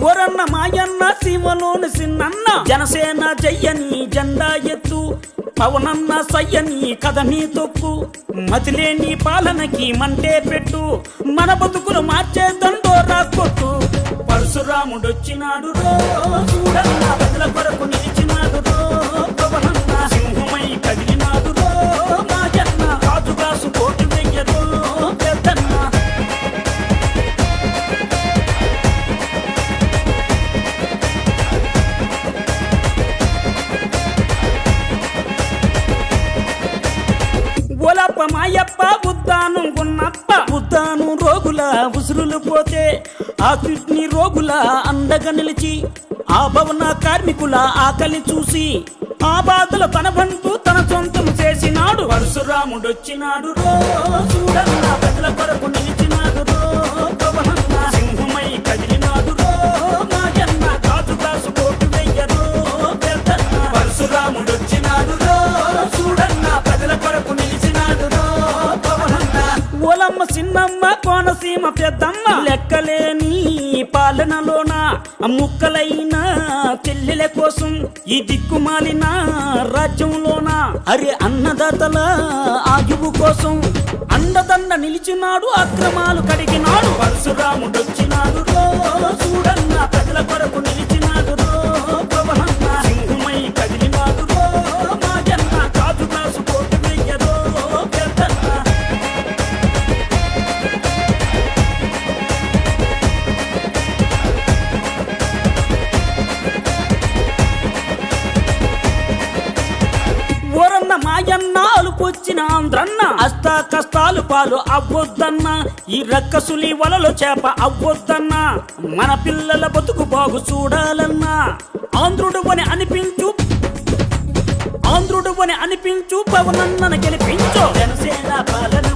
గోరన్న మాయన్న సీమలోని సిన్నన్న జనసేన జయ్యని జెండా ఎత్తు పవనన్న సయ్యని కథని తొక్కు. మతిలేని పాలనకి మంటే పెట్టు మన బతుకులు మార్చే దండోరా కొట్టు. పరశురాముడొచ్చినాడు రో అసురులు పోతే ఆ కిడ్నీ రోగుల అండగా నిలిచి ఆ భవన కార్మికుల ఆకలి చూసి ఆ బాధల తన బంటు తన సొంతం చేసినాడు. పరశురాముడొచ్చినాడు రో చూడన్న ప్రజల కొరకు నిలిచి చిన్నమ్మ కోనసీమ పెద్దమ్మ. లెక్కలేని పాలనలోన ముక్కలైన చెల్లెల కోసం ఈ దిక్కుమాలిన రాజ్యంలోన అరే అన్నదాతల ఆయువు కోసం అండదండ నిలిచినాడు అక్రమాలు కడిగినాడు. పరశురాముడొచ్చినాడు అలుపొచ్చిన అష్ట కష్టాలు పాలు అవ్వొద్దన్న. ఈ రక్కసులి వలలో చేప అవ్వొద్దన్న. మన పిల్లల బతుకు బాగు చూడాలన్నా. ఆంధ్రుడు అని అనిపించు. ఆంధ్రుడు అని అనిపించు. పవనన్నను గెలిపించు. జనసేన పాలన